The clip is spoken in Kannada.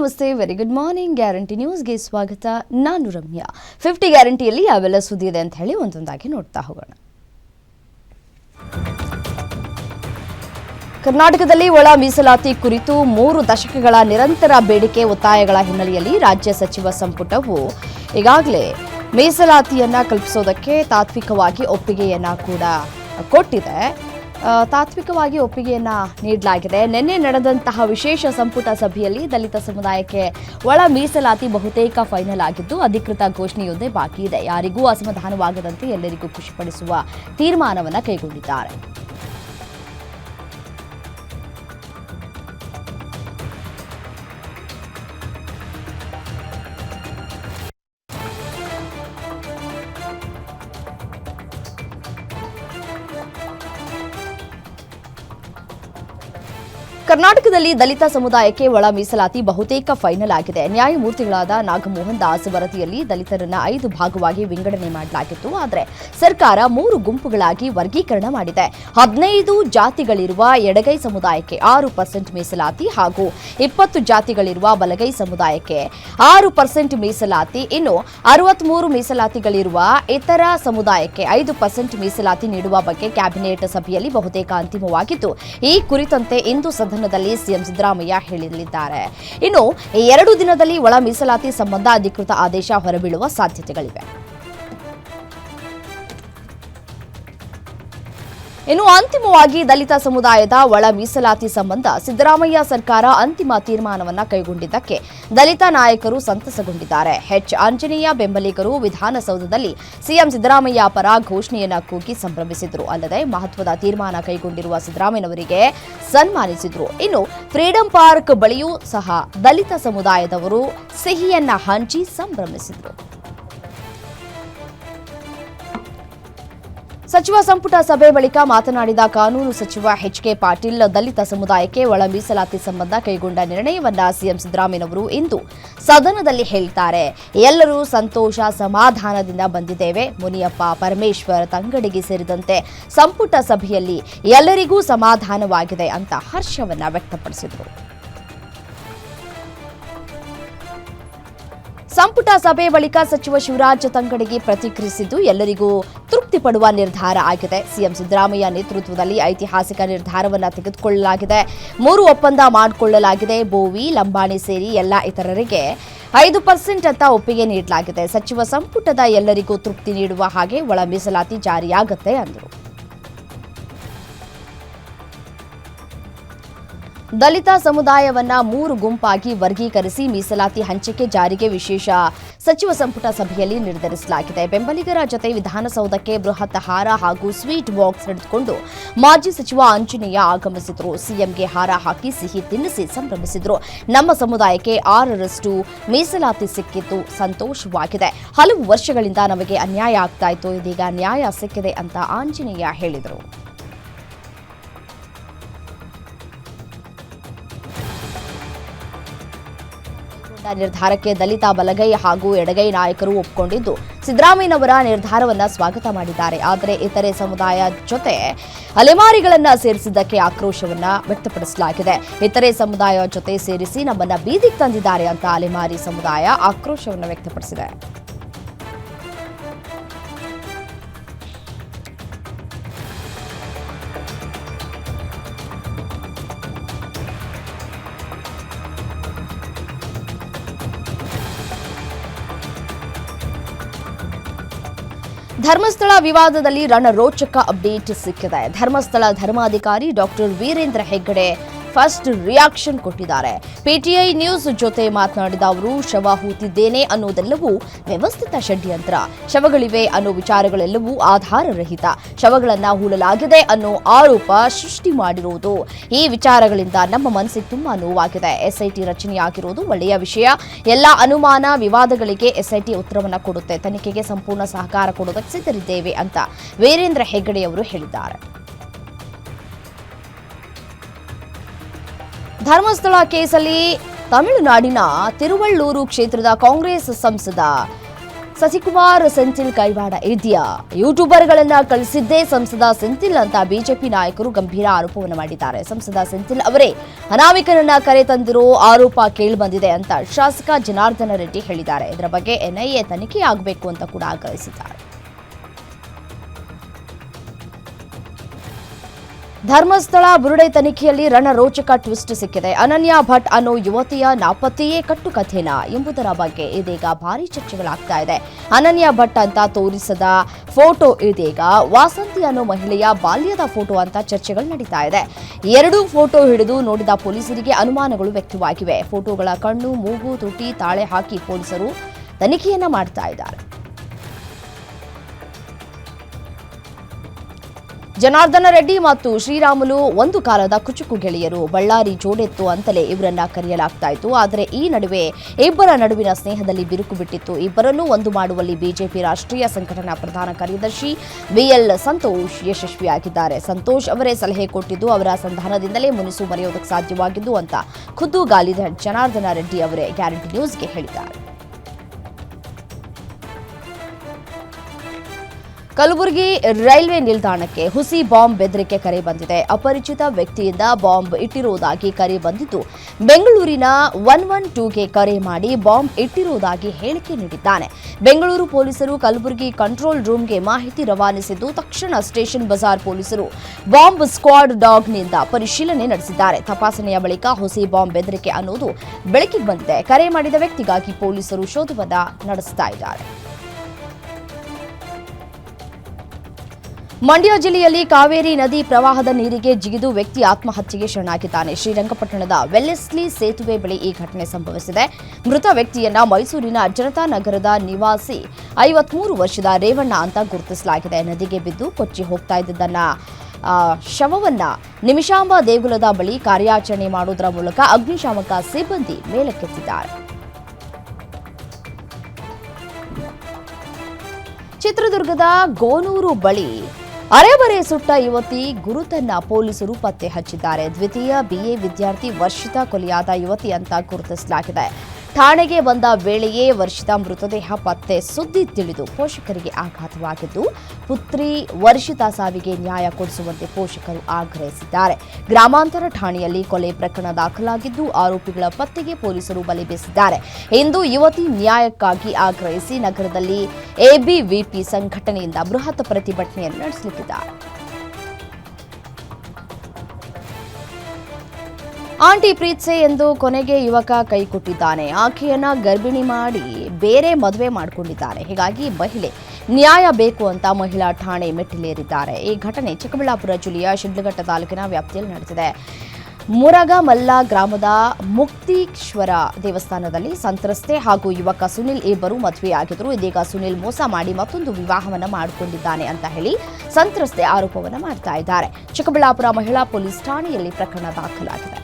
ನಮಸ್ತೆ ವೆರಿ ಗುಡ್ ಮಾರ್ನಿಂಗ್ ಗ್ಯಾರಂಟಿ ನ್ಯೂಸ್ಗೆ ಸ್ವಾಗತ. ನಾನು ರಮ್ಯಾ. ಫಿಫ್ಟಿ ಗ್ಯಾರಂಟಿಯಲ್ಲಿ ಯಾವೆಲ್ಲ ಸುದ್ದಿ ಇದೆ ಅಂತ ಹೇಳಿ ಒಂದೊಂದಾಗಿ ನೋಡ್ತಾ ಹೋಗೋಣ. ಕರ್ನಾಟಕದಲ್ಲಿ ಒಳ ಮೀಸಲಾತಿ ಕುರಿತು ಮೂರು ದಶಕಗಳ ನಿರಂತರ ಬೇಡಿಕೆ ಒತ್ತಾಯಗಳ ಹಿನ್ನೆಲೆಯಲ್ಲಿ ರಾಜ್ಯ ಸಚಿವ ಸಂಪುಟವು ಈಗಾಗಲೇ ಮೀಸಲಾತಿಯನ್ನ ಕಲ್ಪಿಸೋದಕ್ಕೆ ತಾತ್ವಿಕವಾಗಿ ಒಪ್ಪಿಗೆಯನ್ನ ಕೂಡ ಕೊಟ್ಟಿದೆ. ತಾತ್ವಿಕವಾಗಿ ಒಪ್ಪಿಗೆಯನ್ನ ನೀಡಲಾಗಿದೆ. ನಿನ್ನೆ ನಡೆದಂತಹ ವಿಶೇಷ ಸಂಪುಟ ಸಭೆಯಲ್ಲಿ ದಲಿತ ಸಮುದಾಯಕ್ಕೆ ಒಳ ಮೀಸಲಾತಿ ಬಹುತೇಕ ಫೈನಲ್ ಆಗಿದ್ದು, ಅಧಿಕೃತ ಘೋಷಣೆಯೊಂದೇ ಬಾಕಿ ಇದೆ. ಯಾರಿಗೂ ಅಸಮಾಧಾನವಾಗದಂತೆ ಎಲ್ಲರಿಗೂ ಖುಷಿಪಡಿಸುವ ತೀರ್ಮಾನವನ್ನು ಕೈಗೊಂಡಿದ್ದಾರೆ. ಕರ್ನಾಟಕದಲ್ಲಿ ದಲಿತ ಸಮುದಾಯಕ್ಕೆ ಒಳ ಮೀಸಲಾತಿ ಬಹುತೇಕ ಫೈನಲ್ ಆಗಿದೆ. ನ್ಯಾಯಮೂರ್ತಿಗಳಾದ ನಾಗಮೋಹನ್ ದಾಸ್ ವರದಿಯಲ್ಲಿ ದಲಿತರನ್ನ ಐದು ಭಾಗವಾಗಿ ವಿಂಗಡಣೆ ಮಾಡಲಾಗಿತ್ತು. ಆದರೆ ಸರ್ಕಾರ ಮೂರು ಗುಂಪುಗಳಾಗಿ ವರ್ಗೀಕರಣ ಮಾಡಿದೆ. ಹದಿನೈದು ಜಾತಿಗಳಿರುವ ಎಡಗೈ ಸಮುದಾಯಕ್ಕೆ ಆರು ಪರ್ಸೆಂಟ್ ಮೀಸಲಾತಿ ಹಾಗೂ ಇಪ್ಪತ್ತು ಜಾತಿಗಳಿರುವ ಬಲಗೈ ಸಮುದಾಯಕ್ಕೆ ಆರು ಪರ್ಸೆಂಟ್ ಮೀಸಲಾತಿ. ಇನ್ನು ಅರವತ್ಮೂರು ಮೀಸಲಾತಿಗಳಿರುವ ಇತರ ಸಮುದಾಯಕ್ಕೆ ಐದು ಪರ್ಸೆಂಟ್ ಮೀಸಲಾತಿ ನೀಡುವ ಬಗ್ಗೆ ಕ್ಯಾಬಿನೆಟ್ ಸಭೆಯಲ್ಲಿ ಬಹುತೇಕ ಅಂತಿಮವಾಗಿದ್ದು ಈ ಕುರಿತಂತೆ ಇಂದು ಸದನದಲ್ಲಿ ಸಿಎಂ ಸಿದ್ದರಾಮಯ್ಯ ಹೇಳಲಿದ್ದಾರೆ ಇನ್ನು ಎರಡು ದಿನದಲ್ಲಿ ಒಳ ಮೀಸಲಾತಿ ಸಂಬಂಧ ಅಧಿಕೃತ ಆದೇಶ ಹೊರಬೀಳುವ ಸಾಧ್ಯತೆಗಳಿವೆ. ಇನ್ನು ಅಂತಿಮವಾಗಿ ದಲಿತ ಸಮುದಾಯದ ಒಳ ಮೀಸಲಾತಿ ಸಂಬಂಧ ಸಿದ್ದರಾಮಯ್ಯ ಸರ್ಕಾರ ಅಂತಿಮ ತೀರ್ಮಾನವನ್ನು ಕೈಗೊಂಡಿದ್ದಕ್ಕೆ ದಲಿತ ನಾಯಕರು ಸಂತಸಗೊಂಡಿದ್ದಾರೆ. ಹೆಚ್ ಆಂಜನೇಯ ಬೆಂಬಲಿಗರು ವಿಧಾನಸೌಧದಲ್ಲಿ ಸಿಎಂ ಸಿದ್ದರಾಮಯ್ಯ ಪರ ಘೋಷಣೆಯನ್ನ ಕೂಗಿ ಸಂಭ್ರಮಿಸಿದ್ರು. ಅಲ್ಲದೆ ಮಹತ್ವದ ತೀರ್ಮಾನ ಕೈಗೊಂಡಿರುವ ಸಿದ್ದರಾಮಯ್ಯನವರಿಗೆ ಸನ್ಮಾನಿಸಿದ್ರು. ಇನ್ನು ಫ್ರೀಡಂ ಪಾರ್ಕ್ ಬಳಿಯೂ ಸಹ ದಲಿತ ಸಮುದಾಯದವರು ಸಿಹಿಯನ್ನ ಹಂಚಿ ಸಂಭ್ರಮಿಸಿದ್ರು. ಸಚಿವ ಸಂಪುಟ ಸಭೆ ಬಳಿಕ ಮಾತನಾಡಿದ ಕಾನೂನು ಸಚಿವ ಎಚ್ ಕೆ ಪಾಟೀಲ್, ದಲಿತ ಸಮುದಾಯಕ್ಕೆ ಒಳ ಮೀಸಲಾತಿ ಸಂಬಂಧ ಕೈಗೊಂಡ ನಿರ್ಣಯವನ್ನ ಸಿಎಂ ಸಿದ್ದರಾಮಯ್ಯನವರು ಇಂದು ಸದನದಲ್ಲಿ ಹೇಳ್ತಾರೆ ಎಲ್ಲರೂ ಸಂತೋಷ ಸಮಾಧಾನದಿಂದ ಬಂದಿದ್ದೇವೆ. ಮುನಿಯಪ್ಪ ಪರಮೇಶ್ವರ್ ತಂಗಡಿಗೆ ಸೇರಿದಂತೆ ಸಂಪುಟ ಸಭೆಯಲ್ಲಿ ಎಲ್ಲರಿಗೂ ಸಮಾಧಾನವಾಗಿದೆ ಅಂತ ಹರ್ಷವನ್ನ ವ್ಯಕ್ತಪಡಿಸಿದರು. ಸಂಪುಟ ಸಭೆ ಬಳಿಕ ಸಚಿವ ಶಿವರಾಜ್ ತಂಗಡಿಗೆ ಪ್ರತಿಕ್ರಿಯಿಸಿದ್ದು, ಎಲ್ಲರಿಗೂ ತೃಪ್ತಿ ಪಡುವ ನಿರ್ಧಾರ ಆಗಿದೆ. ಸಿಎಂ ಸಿದ್ದರಾಮಯ್ಯ ನೇತೃತ್ವದಲ್ಲಿ ಐತಿಹಾಸಿಕ ನಿರ್ಧಾರವನ್ನ ತೆಗೆದುಕೊಳ್ಳಲಾಗಿದೆ. ಮೂರು ಒಪ್ಪಂದ ಮಾಡಿಕೊಳ್ಳಲಾಗಿದೆ. ಬೋವಿ, ಲಂಬಾಣಿ ಸೇರಿ ಎಲ್ಲ ಇತರರಿಗೆ ಐದು ಪರ್ಸೆಂಟ್ ಅಂತ ಒಪ್ಪಿಗೆ ನೀಡಲಾಗಿದೆ. ಸಚಿವ ಸಂಪುಟದ ಎಲ್ಲರಿಗೂ ತೃಪ್ತಿ ನೀಡುವ ಹಾಗೆ ಒಳ ಮೀಸಲಾತಿ ಜಾರಿಯಾಗುತ್ತೆ ಅಂದರು. ದಲಿತ ಸಮುದಾಯವನ್ನ ಮೂರು ಗುಂಪಾಗಿ ವರ್ಗೀಕರಿಸಿ ಮೀಸಲಾತಿ ಹಂಚಿಕೆ ಜಾರಿಗೆ ವಿಶೇಷ ಸಚಿವ ಸಂಪುಟ ಸಭೆಯಲ್ಲಿ ನಿರ್ಧರಿಸಲಾಗಿದೆ. ಬೆಂಬಲಿಗರ ಜೊತೆ ವಿಧಾನಸೌಧಕ್ಕೆ ಬೃಹತ್ ಹಾರ ಹಾಗೂ ಸ್ವೀಟ್ ಬಾಕ್ಸ್ ನಡೆದುಕೊಂಡು ಮಾಜಿ ಸಚಿವ ಆಂಜನೇಯ ಆಗಮಿಸಿದ್ರು. ಸಿಎಂಗೆ ಹಾರ ಹಾಕಿ ಸಿಹಿ ತಿನ್ನಿಸಿ ಸಂಭ್ರಮಿಸಿದ್ರು. ನಮ್ಮ ಸಮುದಾಯಕ್ಕೆ ಆರರಷ್ಟು ಮೀಸಲಾತಿ ಸಿಕ್ಕಿದ್ದು ಸಂತೋಷವಾಗಿದೆ. ಹಲವು ವರ್ಷಗಳಿಂದ ನಮಗೆ ಅನ್ಯಾಯ ಆಗ್ತಾ ಇತ್ತು. ಇದೀಗ ನ್ಯಾಯ ಸಿಕ್ಕಿದೆ ಅಂತ ಆಂಜನೇಯ ಹೇಳಿದರು. ನಿರ್ಧಾರಕ್ಕೆ ದಲಿತ ಬಲಗೈ ಹಾಗೂ ಎಡಗೈ ನಾಯಕರು ಒಪ್ಪಿಕೊಂಡಿದ್ದು ಸಿದ್ದರಾಮಯ್ಯನವರ ನಿರ್ಧಾರವನ್ನ ಸ್ವಾಗತ ಮಾಡಿದ್ದಾರೆ. ಆದರೆ ಇತರೆ ಸಮುದಾಯ ಜೊತೆ ಅಲೆಮಾರಿಗಳನ್ನ ಸೇರಿಸಿದ್ದಕ್ಕೆ ಆಕ್ರೋಶವನ್ನ ವ್ಯಕ್ತಪಡಿಸಲಾಗಿದೆ. ಇತರೆ ಸಮುದಾಯ ಜೊತೆ ಸೇರಿಸಿ ನಮ್ಮನ್ನ ಬೀದಿಗೆ ತಂದಿದ್ದಾರೆ ಅಂತ ಅಲೆಮಾರಿ ಸಮುದಾಯ ಆಕ್ರೋಶವನ್ನ ವ್ಯಕ್ತಪಡಿಸಿದೆ. ಧರ್ಮಸ್ಥಳ ವಿವಾದದಲ್ಲಿ ರಣರೋಚಕ ಅಪ್ಡೇಟ್ ಸಿಕ್ಕಿದೆ. ಧರ್ಮಸ್ಥಳ ಧರ್ಮಾಧಿಕಾರಿ doctor Veerendra Heggade first reaction ಕೊಟ್ಟಿದ್ದಾರೆ. ಪಿಟಿಐ ನ್ಯೂಸ್ ಜೊತೆ ಮಾತನಾಡಿದ ಅವರು, ಶವ ಹೂತಿದ್ದೇನೆ ಅನ್ನೋದೆಲ್ಲವೂ ವ್ಯವಸ್ಥಿತ ಷಡ್ಯಂತ್ರ. ಶವಗಳಿವೆ ಅನ್ನೋ ವಿಚಾರಗಳೆಲ್ಲವೂ ಆಧಾರರಹಿತ. ಶವಗಳನ್ನ ಹೂಳಲಾಗಿದೆ ಅನ್ನೋ ಆರೋಪ ಸೃಷ್ಟಿ ಮಾಡಿರುವುದು ಈ ವಿಚಾರಗಳಿಂದ ನಮ್ಮ ಮನಸ್ಸಿಗೆ ತುಂಬಾ ನೋವಾಗಿದೆ. ಎಸ್ಐಟಿ ರಚನೆಯಾಗಿರುವುದು ಒಳ್ಳೆಯ ವಿಷಯ. ಎಲ್ಲ ಅನುಮಾನ ವಿವಾದಗಳಿಗೆ ಎಸ್ಐಟಿ ಉತ್ತರವನ್ನು ಕೊಡುತ್ತೆ. ತನಿಖೆಗೆ ಸಂಪೂರ್ಣ ಸಹಕಾರ ಕೊಡೋದಕ್ಕೆ ಸಿದ್ಧರಿದ್ದೇವೆ ಅಂತ ವೀರೇಂದ್ರ ಹೆಗ್ಗಡೆಯವರು ಹೇಳಿದ್ದಾರೆ. ಧರ್ಮಸ್ಥಳ ಕೇಸಲ್ಲಿ ತಮಿಳುನಾಡಿನ ತಿರುವಳ್ಳೂರು ಕ್ಷೇತ್ರದ ಕಾಂಗ್ರೆಸ್ ಸಂಸದ ಸಸಿಕುಮಾರ್ ಸೆಂಥಿಲ್ ಕೈವಾಡ ಇದೆಯಾ. ಯೂಟ್ಯೂಬರ್ಗಳನ್ನ ಕಳಿಸಿದ್ದೇ ಸಂಸದ ಸೆಂಥಿಲ್ ಅಂತ ಬಿಜೆಪಿ ನಾಯಕರು ಗಂಭೀರ ಆರೋಪವನ್ನು ಮಾಡಿದ್ದಾರೆ. ಸಂಸದ ಸೆಂಥಿಲ್ ಅವರೇ, ಅನಾಮಿಕರನ್ನ ಕರೆ ತಂದಿರೋ ಆರೋಪ ಕೇಳಿಬಂದಿದೆ ಅಂತ ಶಾಸಕ ಜನಾರ್ದನ ರೆಡ್ಡಿ ಹೇಳಿದ್ದಾರೆ. ಇದರ ಬಗ್ಗೆ ಎನ್ಐಎ ತನಿಖೆ ಆಗಬೇಕು ಅಂತ ಕೂಡ ಆಗ್ರಹಿಸಿದ್ದಾರೆ. ಧರ್ಮಸ್ಥಳ ಬುರುಡೆ ತನಿಖೆಯಲ್ಲಿ ರಣರೋಚಕ ಟ್ವಿಸ್ಟ್ ಸಿಕ್ಕಿದೆ. ಅನನ್ಯ ಭಟ್ ಅನ್ನೋ ಯುವತಿಯ ನಾಪತ್ತೆಯೇ ಕಟ್ಟುಕಥೆನಾ ಎಂಬುದರ ಬಗ್ಗೆ ಇದೀಗ ಭಾರಿ ಚರ್ಚೆಗಳಾಗ್ತಾ ಇದೆ. ಅನನ್ಯಾ ಭಟ್ ಅಂತ ತೋರಿಸದ ಫೋಟೋ ಇದೀಗ ವಾಸಂತಿ ಅನ್ನೋ ಮಹಿಳೆಯ ಬಾಲ್ಯದ ಫೋಟೋ ಅಂತ ಚರ್ಚೆಗಳು ನಡೀತಾ ಇದೆ. ಎರಡೂ ಫೋಟೋ ಹಿಡಿದು ನೋಡಿದ ಪೊಲೀಸರಿಗೆ ಅನುಮಾನಗಳು ವ್ಯಕ್ತವಾಗಿವೆ. ಫೋಟೋಗಳ ಕಣ್ಣು, ಮೂಗು, ತುಟಿ, ತಾಳೆ ಹಾಕಿ ಪೊಲೀಸರು ತನಿಖೆಯನ್ನ ಮಾಡ್ತಾ ಇದ್ದಾರೆ. ಜನಾರ್ದನ ರೆಡ್ಡಿ ಮತ್ತು ಶ್ರೀರಾಮುಲು ಒಂದು ಕಾಲದ ಕುಚುಕು ಗೆಳೆಯರು. ಬಳ್ಳಾರಿ ಜೋಡೆತ್ತು ಅಂತಲೇ ಇವರನ್ನ ಕರೆಯಲಾಗ್ತಾ ಇತ್ತು. ಆದರೆ ಈ ನಡುವೆ ಇಬ್ಬರ ನಡುವಿನ ಸ್ನೇಹದಲ್ಲಿ ಬಿರುಕು ಬಿಟ್ಟಿತ್ತು. ಇಬ್ಬರನ್ನೂ ಒಂದು ಮಾಡುವಲ್ಲಿ ಬಿಜೆಪಿ ರಾಷ್ಟ್ರೀಯ ಸಂಘಟನಾ ಪ್ರಧಾನ ಕಾರ್ಯದರ್ಶಿ ಬಿಎಲ್ ಸಂತೋಷ್ ಯಶಸ್ವಿಯಾಗಿದ್ದಾರೆ. ಸಂತೋಷ್ ಅವರೇ ಸಲಹೆ ಕೊಟ್ಟಿದ್ದು ಅವರ ಸಂಧಾನದಿಂದಲೇ ಮುನಿಸು ಮರೆಯೋದಕ್ಕೆ ಸಾಧ್ಯವಾಗಿದ್ದು ಅಂತ ಖುದ್ದು ಗಾಲಿದ ಜನಾರ್ದನ ರೆಡ್ಡಿ ಅವರೇ ಗ್ಯಾರಂಟಿ ನ್ಯೂಸ್ಗೆ ಹೇಳಿದ್ದಾರೆ. ಕಲಬುರಗಿ ರೈಲ್ವೆ ನಿಲ್ದಾಣಕ್ಕೆ ಹುಸಿ ಬಾಂಬ್ ಬೆದರಿಕೆ ಕರೆ ಬಂದಿದೆ. ಅಪರಿಚಿತ ವ್ಯಕ್ತಿಯಿಂದ ಬಾಂಬ್ ಇಟ್ಟಿರುವುದಾಗಿ ಕರೆ ಬಂದಿದ್ದು, ಬೆಂಗಳೂರಿನ ಒನ್ ಒನ್ ಟೂಗೆ ಕರೆ ಮಾಡಿ ಬಾಂಬ್ ಇಟ್ಟಿರುವುದಾಗಿ ಹೇಳಿಕೆ ನೀಡಿದ್ದಾನೆ. ಬೆಂಗಳೂರು ಪೊಲೀಸರು ಕಲಬುರಗಿ ಕಂಟ್ರೋಲ್ ರೂಮ್ಗೆ ಮಾಹಿತಿ ರವಾನಿಸಿದ್ದು, ತಕ್ಷಣ ಸ್ಟೇಷನ್ ಬಜಾರ್ ಪೊಲೀಸರು ಬಾಂಬ್ ಸ್ಕ್ವಾಡ್ ಡಾಗ್ನಿಂದ ಪರಿಶೀಲನೆ ನಡೆಸಿದ್ದಾರೆ. ತಪಾಸಣೆಯ ಬಳಿಕ ಹುಸಿ ಬಾಂಬ್ ಬೆದರಿಕೆ ಅನ್ನುವುದು ಬೆಳಕಿಗೆ ಬಂದಿದೆ. ಕರೆ ಮಾಡಿದ ವ್ಯಕ್ತಿಗಾಗಿ ಪೊಲೀಸರು ಶೋಧವನ್ನ ನಡೆಸ್ತಾ ಇದ್ದಾರೆ. ಮಂಡ್ಯ ಜಿಲ್ಲೆಯಲ್ಲಿ ಕಾವೇರಿ ನದಿ ಪ್ರವಾಹದ ನೀರಿಗೆ ಜಿಗಿದು ವ್ಯಕ್ತಿ ಆತ್ಮಹತ್ಯೆಗೆ ಶರಣಾಗಿದ್ದಾನೆ. ಶ್ರೀರಂಗಪಟ್ಟಣದ ವೆಲ್ಲೆಸ್ಲಿ ಸೇತುವೆ ಬಳಿ ಈ ಘಟನೆ ಸಂಭವಿಸಿದೆ. ಮೃತ ವ್ಯಕ್ತಿಯನ್ನ ಮೈಸೂರಿನ ಜನತಾ ನಗರದ ನಿವಾಸಿ ಐವತ್ಮೂರು ವರ್ಷದ ರೇವಣ್ಣ ಅಂತ ಗುರುತಿಸಲಾಗಿದೆ. ನದಿಗೆ ಬಿದ್ದು ಕೊಚ್ಚಿ ಹೋಗ್ತಾ ಇದ್ದದನ್ನ ಶವವನ್ನ ನಿಮಿಷಾಂಬ ದೇಗುಲದ ಬಳಿ ಕಾರ್ಯಾಚರಣೆ ಮಾಡುವುದರ ಮೂಲಕ ಅಗ್ನಿಶಾಮಕ ಸಿಬ್ಬಂದಿ ಮೇಲಕ್ಕೆತ್ತಿದ್ದಾರೆ. ಚಿತ್ರದುರ್ಗದ ಗೋನೂರು ಬಳಿ ಅರೆಬರೆ ಸುಟ್ಟ ಯುವತಿ ಗುರುತನ್ನ ಪೊಲೀಸರು ಪತ್ತೆ ಹಚ್ಚಿದ್ದಾರೆ. ದ್ವಿತೀಯ ಬಿಎ ವಿದ್ಯಾರ್ಥಿ ವರ್ಷಿತಾ ಕೊಲೆಯಾದ ಯುವತಿ ಅಂತ ಗುರುತಿಸಲಾಗಿದೆ. ಠಾಣೆಗೆ ಬಂದ ವೇಳೆಯೇ ವರ್ಷಿತಾ ಮೃತದೇಹ ಪತ್ತೆ ಸುದ್ದಿ ತಿಳಿದು ಪೋಷಕರಿಗೆ ಆಘಾತವಾಗಿದ್ದು, ಪುತ್ರಿ ವರ್ಷಿತಾ ಸಾವಿಗೆ ನ್ಯಾಯ ಕೊಡಿಸುವಂತೆ ಪೋಷಕರು ಆಗ್ರಹಿಸಿದ್ದಾರೆ. ಗ್ರಾಮಾಂತರ ಠಾಣೆಯಲ್ಲಿ ಕೊಲೆ ಪ್ರಕರಣ ದಾಖಲಾಗಿದ್ದು, ಆರೋಪಿಗಳ ಪತ್ತೆಗೆ ಪೊಲೀಸರು ಬಲೆ ಬೀಸಿದ್ದಾರೆ. ಇಂದು ಯುವತಿ ನ್ಯಾಯಕ್ಕಾಗಿ ಆಗ್ರಹಿಸಿ ನಗರದಲ್ಲಿ ಎಬಿವಿಪಿ ಸಂಘಟನೆಯಿಂದ ಬೃಹತ್ ಪ್ರತಿಭಟನೆಯನ್ನು ನಡೆಸಲಿದ್ದಾರೆ. ಆಂಟಿ ಪ್ರೀತ್ಸೆ ಎಂದು ಕೊನೆಗೆ ಯುವಕ ಕೈ ಕೊಟ್ಟಿದ್ದಾನೆ. ಆಕೆಯನ್ನ ಗರ್ಭಿಣಿ ಮಾಡಿ ಬೇರೆ ಮದುವೆ ಮಾಡಿಕೊಂಡಿದ್ದಾರೆ ಹೀಗಾಗಿ ಮಹಿಳೆ ನ್ಯಾಯ ಬೇಕು ಅಂತ ಮಹಿಳಾ ಠಾಣೆ ಮೆಟ್ಟಿಲೇರಿದ್ದಾರೆ. ಈ ಘಟನೆ ಚಿಕ್ಕಬಳ್ಳಾಪುರ ಜಿಲ್ಲೆಯ ಶಿಡ್ಲಘಟ್ಟ ತಾಲೂಕಿನ ವ್ಯಾಪ್ತಿಯಲ್ಲಿ ನಡೆದಿದೆ. ಮುರಗಮಲ್ಲ ಗ್ರಾಮದ ಮುಕ್ತೀಶ್ವರ ದೇವಸ್ಥಾನದಲ್ಲಿ ಸಂತ್ರಸ್ತೆ ಹಾಗೂ ಯುವಕ ಸುನಿಲ್ ಇಬ್ಬರು ಮದುವೆಯಾಗಿದ್ದರು. ಇದೀಗ ಸುನಿಲ್ ಮೋಸ ಮಾಡಿ ಮತ್ತೊಂದು ವಿವಾಹವನ್ನು ಮಾಡಿಕೊಂಡಿದ್ದಾನೆ ಅಂತ ಹೇಳಿ ಸಂತ್ರಸ್ತೆ ಆರೋಪವನ್ನು ಮಾಡ್ತಾ ಇದ್ದಾರೆ. ಚಿಕ್ಕಬಳ್ಳಾಪುರ ಮಹಿಳಾ ಪೊಲೀಸ್ ಠಾಣೆಯಲ್ಲಿ ಪ್ರಕರಣ ದಾಖಲಾಗಿದೆ.